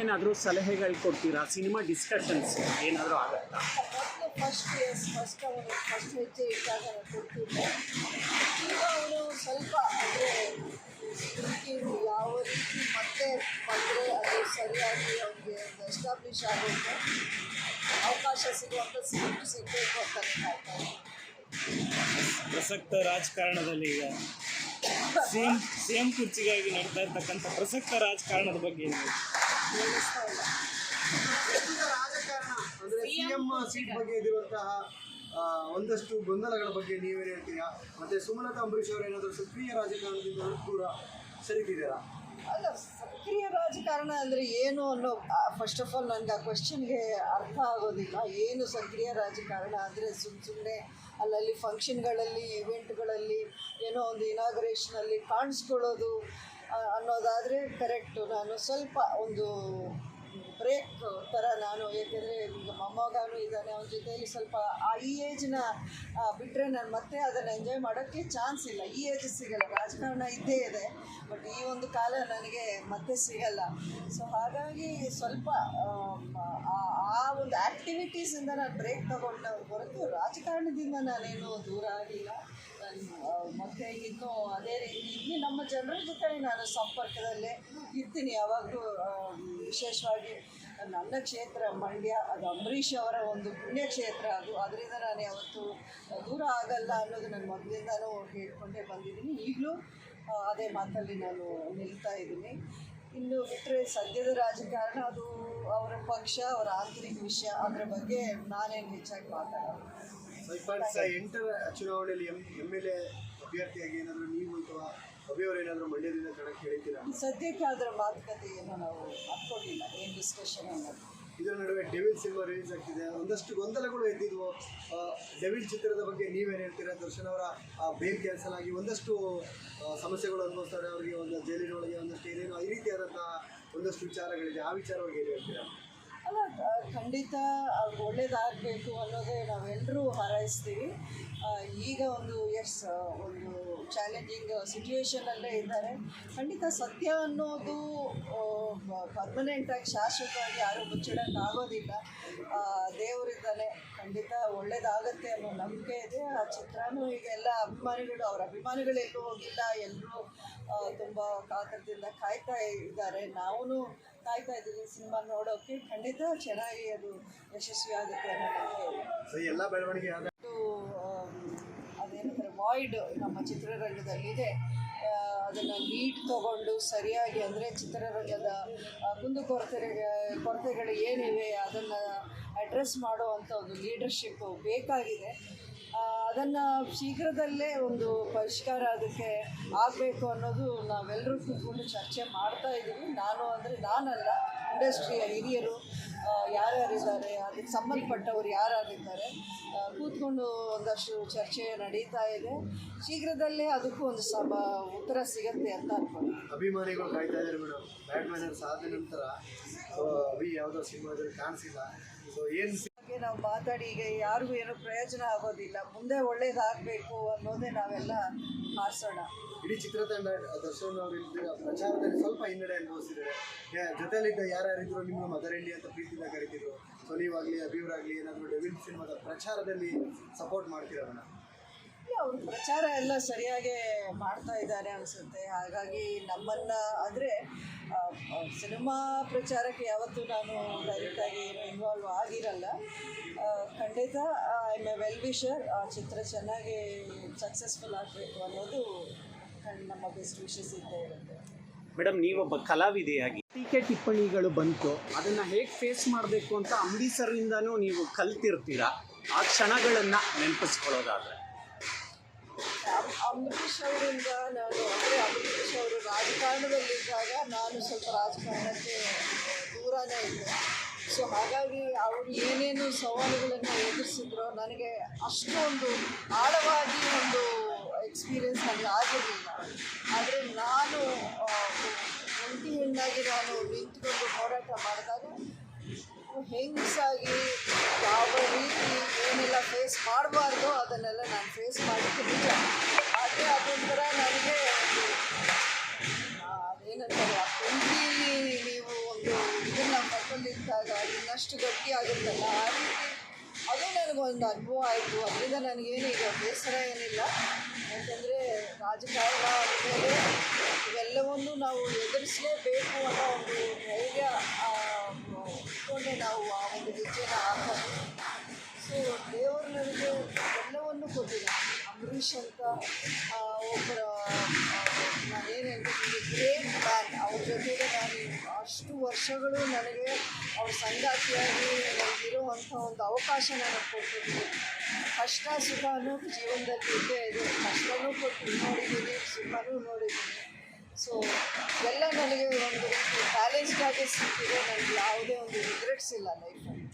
ನೀವೇನಾದರೂ ಸಲಹೆಗಳು ಕೊಡ್ತೀರಾ? ಸಿನಿಮಾ ಡಿಸ್ಕಷನ್ಸ್ ಏನಾದರೂ ಆಗುತ್ತಾ? ಮೊದಲು ಫಸ್ಟ್ ಇಯರ್ಸ್ ಫಸ್ಟ್ ಅವರು ಫಸ್ಟ್ ಹೆಜ್ಜೆ ಇದ್ದಾಗ ಕೊಡ್ತಿದ್ದೆ ಈಗ ಅವರು ಸ್ವಲ್ಪ ಅಂದರೆ ಯಾವ ರೀತಿ ಮತ್ತೆ ಬಂದರೆ ಅದು ಸರಿಯಾಗಿ ಅವ್ರಿಗೆ ಒಂದು ಎಸ್ಟಾಬ್ಲಿಷ್ ಆಗುತ್ತೆ ಅವಕಾಶ ಸಿಗುವಂಥ ಸೀಟ್ ಸಿಗಬೇಕು ಅಂತ ಪ್ರಸಕ್ತ ರಾಜಕಾರಣದಲ್ಲಿ ಈಗ ಸೇಮ್ ಸೇಮ್ ಕುರ್ಚಿಗಾಗಿ ನಡೀತಾ ಇರ್ತಕ್ಕಂಥ ಪ್ರಸಕ್ತ ರಾಜಕಾರಣದ ಬಗ್ಗೆ ಏನು ಪ್ರಸ್ತುತ ರಾಜಕಾರಣ ಅಂದ್ರೆ ಸಿಎಂ ಸೀಟ್ ಬಗ್ಗೆ ಇರುವಂತಹ ಒಂದಷ್ಟು ಗೊಂದಲಗಳ ಬಗ್ಗೆ ನೀವೇನು ಹೇಳ್ತೀರಾ? ಮತ್ತೆ ಸುಮಲತಾ ಅಂಬರೀಶ್ ಅವರು ಏನಾದರೂ ಸಕ್ರಿಯ ರಾಜಕಾರಣದಿಂದ ದೂರ ಸರಿತಿದ್ದೀರಾ ಅಲ್ಲ ಸಕ್ರಿಯ ರಾಜಕಾರಣ ಅಂದರೆ ಏನು ಅನ್ನೋ ಫಸ್ಟ್ ಆಫ್ ಆಲ್ ನನಗೆ ಆ ಕ್ವಶನ್ಗೆ ಅರ್ಥ ಆಗೋದಿಲ್ಲ. ಏನು ಸಕ್ರಿಯ ರಾಜಕಾರಣ ಅಂದರೆ ಸುಮ್ಮ ಸುಮ್ಮನೆ ಅಲ್ಲಲ್ಲಿ ಫಂಕ್ಷನ್ಗಳಲ್ಲಿ ಇವೆಂಟ್ಗಳಲ್ಲಿ ಏನೋ ಒಂದು ಇನಾಗ್ರೇಷನಲ್ಲಿ ಕಾಣಿಸ್ಕೊಳ್ಳೋದು ಅನ್ನೋದಾದರೆ ಕರೆಕ್ಟು ನಾನು ಸ್ವಲ್ಪ ಒಂದು ಬ್ರೇಕ್ ಥರ ನಾನು ಏಕೆಂದರೆ ಈಗ ಮೊಮ್ಮಗಾನು ಇದ್ದಾನೆ, ಅವನ ಜೊತೆಯಲ್ಲಿ ಸ್ವಲ್ಪ ಆ ಈ ಏಜ್ನ ಬಿಟ್ಟರೆ ನಾನು ಮತ್ತೆ ಅದನ್ನು ಎಂಜಾಯ್ ಮಾಡೋಕ್ಕೆ ಚಾನ್ಸ್ ಇಲ್ಲ. ಈ ಏಜ್ ಸಿಗಲ್ಲ, ರಾಜಕಾರಣ ಇದ್ದೇ ಇದೆ ಬಟ್ ಈ ಒಂದು ಕಾಲ ನನಗೆ ಮತ್ತೆ ಸಿಗಲ್ಲ. ಸೊ ಹಾಗಾಗಿ ಸ್ವಲ್ಪ, ಆ ಒಂದು ಆ್ಯಕ್ಟಿವಿಟೀಸಿಂದ ನಾನು ಬ್ರೇಕ್ ತಗೊಂಡ ಹೊರತು ರಾಜಕಾರಣದಿಂದ ನಾನೇನು ದೂರ ಆಗಿಲ್ಲ ಮತ್ತೆ ಇನ್ನೂ ಅದೇ ರೀತಿ ಇಲ್ಲಿ ನಮ್ಮ ಜನರ ಜೊತೆ ನಾನು ಸಂಪರ್ಕದಲ್ಲೇ ಇರ್ತೀನಿ. ಯಾವಾಗಲೂ ವಿಶೇಷವಾಗಿ ನನ್ನ ಕ್ಷೇತ್ರ ಮಂಡ್ಯ, ಅದು ಅಂಬರೀಷ್ ಅವರ ಒಂದು ಪುಣ್ಯಕ್ಷೇತ್ರ ಅದು. ಅದರಿಂದ ನಾನು ಯಾವತ್ತೂ ದೂರ ಆಗಲ್ಲ ಅನ್ನೋದು ನಾನು ಮೊದಲಿಂದನೂ ಹೇಳ್ಕೊಂಡೇ ಬಂದಿದ್ದೀನಿ. ಈಗಲೂ ಅದೇ ಮಾತಲ್ಲಿ ನಾನು ನಿಲ್ತಾ ಇದ್ದೀನಿ. ಇನ್ನು ಬಿಟ್ಟರೆ ಸದ್ಯದ ರಾಜಕಾರಣ ಅದು ಅವರ ಪಕ್ಷ ಅವರ ಆಂತರಿಕ ವಿಷಯ ಅದರ ಬಗ್ಗೆ ನಾನೇನು ಹೆಚ್ಚಾಗಿ ಮಾತಾಡೋದು ಎಂಟರ ಚುನಾವಣೆಯಲ್ಲಿ ಎಂ ಎಂ ಎಲ್ ಎ ಅಭ್ಯರ್ಥಿಯಾಗಿ ಏನಾದರೂ ನೀವು ಅಥವಾ ಅಭಿಯವರು ಏನಾದರೂ ಮಂಡ್ಯದಿಂದ ಕಣಕ್ಕೆ ಹೇಳ್ತೀರಾ ಸದ್ಯಕ್ಕೆ ಅದರ ಮಾತುಕತೆಯನ್ನು ನಾವು ಹಾಕ್ಕೊಂಡಿಲ್ಲ ಏನು ಡಿಸ್ಕಷನ್ ಅನ್ನೋದು. ಇದರ ನಡುವೆ ಡೆವಿಲ್ ಸಿನಿಮಾ ರಿಲೀಸ್ ಆಗ್ತಿದೆ. ಒಂದಷ್ಟು ಗೊಂದಲಗಳು ಎದ್ದಿದ್ವು. ಡೆವಿಲ್ ಚಿತ್ರದ ಬಗ್ಗೆ ನೀವೇನು ಹೇಳ್ತೀರಾ? ದರ್ಶನ್ ಅವರ ಬೇಲ್ ಕ್ಯಾನ್ಸಲ್ ಆಗಿ ಒಂದಷ್ಟು ಸಮಸ್ಯೆಗಳು ಅನುಭವಿಸ್ತಾರೆ. ಅವರಿಗೆ ಒಂದು ಜೈಲಿನೊಳಗೆ ಒಂದಷ್ಟು ಏನೇನು ಈ ರೀತಿಯಾದಂಥ ಒಂದಷ್ಟು ವಿಚಾರಗಳಿದೆ. ಆ ವಿಚಾರವಾಗಿ ಏನು ಹೇಳ್ತೀರಾ? ಅಲ್ಲ ಖಂಡಿತ ಅವ್ರಿಗೆ ಒಳ್ಳೇದಾಗಬೇಕು ಅನ್ನೋದೇ ನಾವೆಲ್ಲರೂ ಹಾರೈಸ್ತೀವಿ. ಈಗ ಒಂದು ಎಸ್ ಒಂದು ಚಾಲೆಂಜಿಂಗ್ ಸಿಚುವೇಶನಲ್ಲೇ ಇದ್ದಾರೆ. ಖಂಡಿತ ಸತ್ಯ ಅನ್ನೋದು ಪರ್ಮನೆಂಟಾಗಿ ಶಾಶ್ವತವಾಗಿ ಯಾರೂ ಮುಚ್ಚಿಡೋಕ್ಕಾಗೋದಿಲ್ಲ ದೇವರಿದ್ದಾನೆ ಖಂಡಿತ ಒಳ್ಳೇದಾಗತ್ತೆ ಅನ್ನೋ ನಂಬಿಕೆ ಇದೆ. ಆ ಚಿತ್ರನೂ ಈಗ ಎಲ್ಲ ಅಭಿಮಾನಿಗಳು ಅವ್ರ ಅಭಿಮಾನಿಗಳು ಎಲ್ಲೂ ಹೋಗಿಲ್ಲ. ಎಲ್ಲರೂ ತುಂಬ ಕಾತರದಿಂದ ಕಾಯ್ತಾ ಇದ್ದಾರೆ. ನಾವೂ ಕಾಯ್ತಾ ಇದ್ದೀವಿ ಸಿನಿಮಾ ನೋಡೋಕ್ಕೆ ಖಂಡಿತ ಚೆನ್ನಾಗಿ ಅದು ಯಶಸ್ವಿ ಆಗುತ್ತೆ ಅನ್ನೋ ನಂಬಿಕೆ ಇದೆ ಸೊ ಈ ಎಲ್ಲ ಬೆಳವಣಿಗೆ ಆದ ಇದು ಆಮ್, ಅದೇನಂತಾರೆ ವಾಯ್ಡ್ ನಮ್ಮ ಚಿತ್ರರಂಗದಲ್ಲಿದೆ. ಅದನ್ನು ಲೀಡ್ ತಗೊಂಡು ಸರಿಯಾಗಿ ಅಂದರೆ ಚಿತ್ರರಂಗದ ಕುಂದು ಕುಂದುಕೊರತೆ ಕೊರತೆಗಳು ಏನಿವೆ ಅದನ್ನು ಅಡ್ರೆಸ್ ಮಾಡುವಂಥ ಒಂದು ಲೀಡರ್ಶಿಪ್ ಬೇಕಾಗಿದೆ. ಅದನ್ನು ಶೀಘ್ರದಲ್ಲೇ ಒಂದು ಪರಿಷ್ಕಾರ ಅದಕ್ಕೆ ಆಗಬೇಕು ಅನ್ನೋದು ನಾವೆಲ್ಲರೂ ಕೂತ್ಕೊಂಡು ಚರ್ಚೆ ಮಾಡ್ತಾ ಇದ್ದೀವಿ. ನಾನು ಅಂದರೆ ನಾನಲ್ಲ ಇಂಡಸ್ಟ್ರಿಯ ಹಿರಿಯರು. ಯಾರ್ಯಾರಿದ್ದಾರೆ ಅದಕ್ಕೆ ಸಂಬಂಧಪಟ್ಟವರು ಯಾರ್ಯಾರಿದ್ದಾರೆ ಕೂತ್ಕೊಂಡು ಒಂದಷ್ಟು ಚರ್ಚೆ ನಡೀತಾ ಇದೆ. ಶೀಘ್ರದಲ್ಲೇ ಅದಕ್ಕೂ ಒಂದು ಸಮ ಉತ್ತರ ಸಿಗತ್ತೆ ಅಂತ ಅನ್ಕೊಂಡು ಅಭಿಮಾನಿಗಳು ಕಾಯ್ತಾ ಇದ್ದಾರೆ ಮೇಡಮ್. ಬ್ಯಾಟ್ ಮ್ಯಾನರ್ಸ್ ಆದ ನಂತರ ಅಭಿ ಯಾವುದೋ ಸಿನಿಮಾದಲ್ಲಿ ಕಾಣಿಸಿಲ್ಲ. ಸೊ ಏನು ನಾವು ಮಾತಾಡಿ ಈಗ ಯಾರಿಗೂ ಏನೂ ಪ್ರಯೋಜನ ಆಗೋದಿಲ್ಲ. ಮುಂದೆ ಒಳ್ಳೇದಾಗಬೇಕು ಅನ್ನೋದೇ ನಾವೆಲ್ಲ ಹಾರಿಸೋಣ ಇಡೀ ಚಿತ್ರತಂಡ ದರ್ಶನ್ ಅವರು ಆ ಪ್ರಚಾರದಲ್ಲಿ ಸ್ವಲ್ಪ ಹಿನ್ನಡೆ ಅನುಭವಿಸಿದ್ದಾರೆ. ಜೊತೆಯಲ್ಲಿದ್ದ ಯಾರ್ಯಾರಿದ್ರು? ನಿಮ್ಮ ಮದರ್ ಇಂಡಿಯಾ ಅಂತ ಪ್ರೀತಿಯಿಂದ ಕರಿತಿದ್ರು. ಅಭಿವ್ರ ಅಭಿವರಾಗಲಿ ಏನಾದರೂ ಡೆವಿಲ್ ಸಿನಿಮಾದ ಪ್ರಚಾರದಲ್ಲಿ ಸಪೋರ್ಟ್ ಮಾಡ್ತಿರೋಣ ಅವರು ಪ್ರಚಾರ ಎಲ್ಲ ಸರಿಯಾಗಿ ಮಾಡ್ತಾ ಇದ್ದಾರೆ ಅನಿಸುತ್ತೆ. ಹಾಗಾಗಿ ನಮ್ಮನ್ನು ಅಂದರೆ ಸಿನಿಮಾ ಪ್ರಚಾರಕ್ಕೆ ಯಾವತ್ತೂ ನಾನು ಡೈರೆಕ್ಟಾಗಿ ಇನ್ವಾಲ್ವ್ ಆಗಿರಲ್ಲ. ಖಂಡಿತ ಐ ಎ ವೆಲ್ ವಿಷರ್ ಆ ಚಿತ್ರ ಚೆನ್ನಾಗಿ ಸಕ್ಸಸ್ಫುಲ್ ಆಗಬೇಕು ಅನ್ನೋದು ಖಂಡ್- ನಮ್ಮ ಬೆಸ್ಟ್ ವಿಶಸ್ ಇದ್ದೇ ಇರುತ್ತೆ. ಮೇಡಮ್ ನೀವೊಬ್ಬ ಕಲಾವಿದೆಯಾಗಿ ಟೀಕೆ ಟಿಪ್ಪಣಿಗಳು ಬಂತು. ಅದನ್ನು ಹೇಗೆ ಫೇಸ್ ಮಾಡಬೇಕು ಅಂತ ಅಂಬರೀಸರಿಂದನೂ ನೀವು ಕಲ್ತಿರ್ತೀರಾ? ಆ ಕ್ಷಣಗಳನ್ನು ನೆನಪಿಸ್ಕೊಳ್ಳೋದಾದ್ರೆ. ಅಂಬರೀಷ್ ಅವರಿಂದ ನಾನು ಅಂದರೆ ಅಂಬರೀಷ್ ಅವರು ರಾಜಕಾರಣದಲ್ಲಿದ್ದಾಗ ನಾನು ಸ್ವಲ್ಪ ರಾಜಕಾರಣಕ್ಕೆ ದೂರನೇ ಇದ್ದೆ. ಸೊ ಹಾಗಾಗಿ ಅವರು ಏನೇನು ಸವಾಲುಗಳನ್ನು ಎದುರಿಸಿದ್ರು ನನಗೆ ಅಷ್ಟೊಂದು ಆಳವಾಗಿ ಒಂದು ಎಕ್ಸ್ಪೀರಿಯನ್ಸ್ ನನಗೆ ಆಗಿರಲಿಲ್ಲ. ಆದರೆ ನಾನು ಒಂಟಿ ಹೆಣ್ಣಾಗಿ ನಾನು ನಿಂತ್ಕೊಂಡು ಹೋರಾಟ ಮಾಡಿದಾಗ ಹೆಂಗಸಾಗಿ ಯಾವ ರೀತಿ ಏನೆಲ್ಲ ಫೇಸ್ ಮಾಡಬಾರ್ದು ಅದನ್ನೆಲ್ಲ ನಾನು ಫೇಸ್ ಮಾಡಿದ್ದು ನಿಜ ಆದರೆ ಅದೊಂಥರ ನನಗೆ ಒಂದು ಆ, ಕುಂಟಿ ನೀವು ಒಂದು ಇದನ್ನು ಇನ್ನಷ್ಟು ಗಟ್ಟಿ ಆಗುತ್ತಲ್ಲ ಆ ರೀತಿ ಅದು ನನಗೊಂದು ಅನುಭವ ಆಯಿತು. ಅದರಿಂದ ನನಗೇನು ಈಗ ಬೇಸರ ಏನಿಲ್ಲ. ಯಾಕೆಂದರೆ ರಾಜಕಾರಣ ಅಂದಮೇಲೆ ಇವೆಲ್ಲವನ್ನು ನಾವು ಎದುರಿಸಲೇಬೇಕು ಅನ್ನೋ ಒಂದು ಧೈರ್ಯ ಇಟ್ಕೊಂಡೆ ನಾವು ಆ ಒಂದು ಹೆಜ್ಜೆನ ಹಾಕೋದು. ಸೊ ದೇವರು ನನಗೆ ಎಲ್ಲವನ್ನು ಕೊಟ್ಟಿಲ್ಲ ಅಂಬರೀಷ್ ಅಂತ ಒಬ್ಬರ ನಾನೇನು ಹೇಳ್ತೀನಿ ಗ್ರೇಟ್ ಮ್ಯಾನ್ ಅವ್ರ ಜೊತೆಗೆ ಅಷ್ಟು ವರ್ಷಗಳು ನನಗೆ ಅವ್ರ ಸಂಗಾತಿಯಾಗಿ ನನಗಿರುವಂಥ ಒಂದು ಅವಕಾಶ ನನಗೆ ಕೊಟ್ಟಿದ್ದೀನಿ. ಕಷ್ಟ ಸುಖ ಜೀವನದಲ್ಲಿ ಇದ್ದೇ ಇದೆ. ಕಷ್ಟನೂ ಕೊಟ್ಟು ನೋಡಿದ್ದೀನಿ, ಸುಖನೂ ನೋಡಿದ್ದೀನಿ. ಸೊ ಎಲ್ಲ ನನಗೆ ಒಂದು ಬ್ಯಾಲೆನ್ಸ್ಡಾಗೆ ಸಿಕ್ಕಿದೆ. ನನಗೆ ಯಾವುದೇ ಒಂದು ರಿಗ್ರೆಟ್ಸ್ ಇಲ್ಲ ಲೈಫಲ್ಲಿ